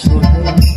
সুন্দর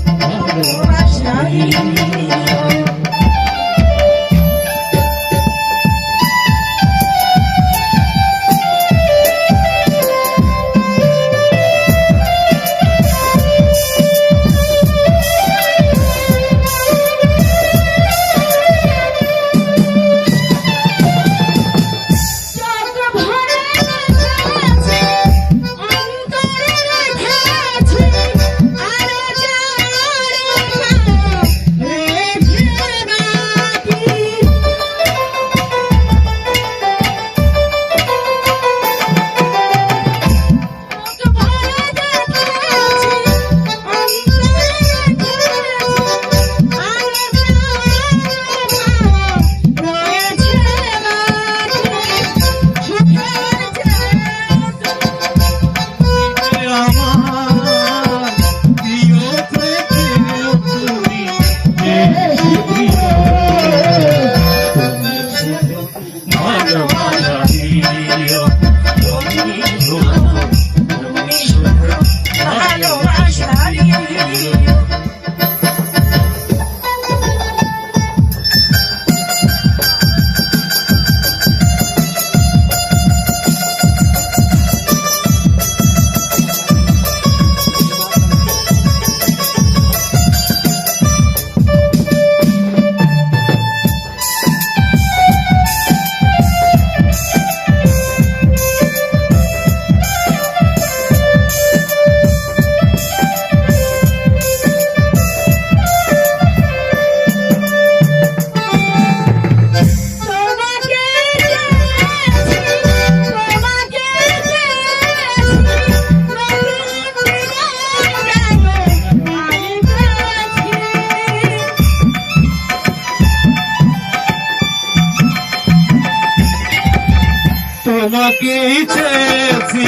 তোমাকেই চেয়েছি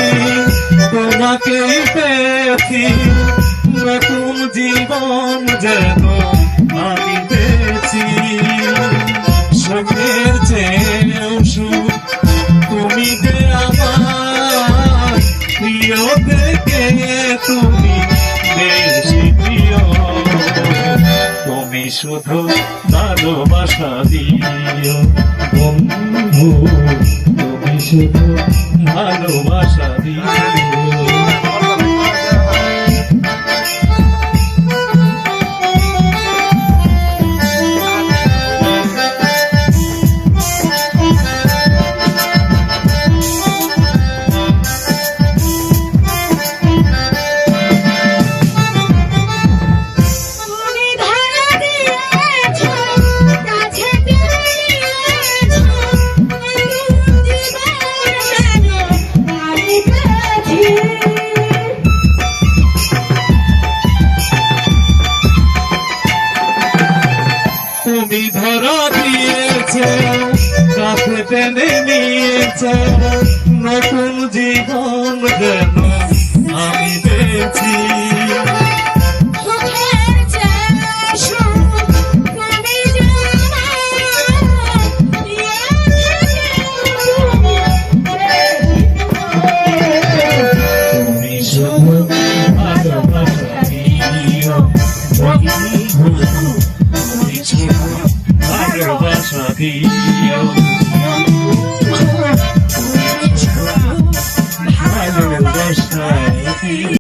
তোমাকেই পেয়েছি। নতুন জীবন যেন আমি পেয়েছি। সুখের চেয়েও সুখ তুমি যে আমার প্রিয় থেকে তুমি বেশি প্রিয়। তুমি শুধু ভালোবাসা দিও, বন্ধু। শুধু ভালোবাসা দিও তুমি ধরা দিয়েছে কাছে টেনে নিয়েছে নতুন জীবন যেন আমি পেয়েছি। সুখের চেয়ে Castillo.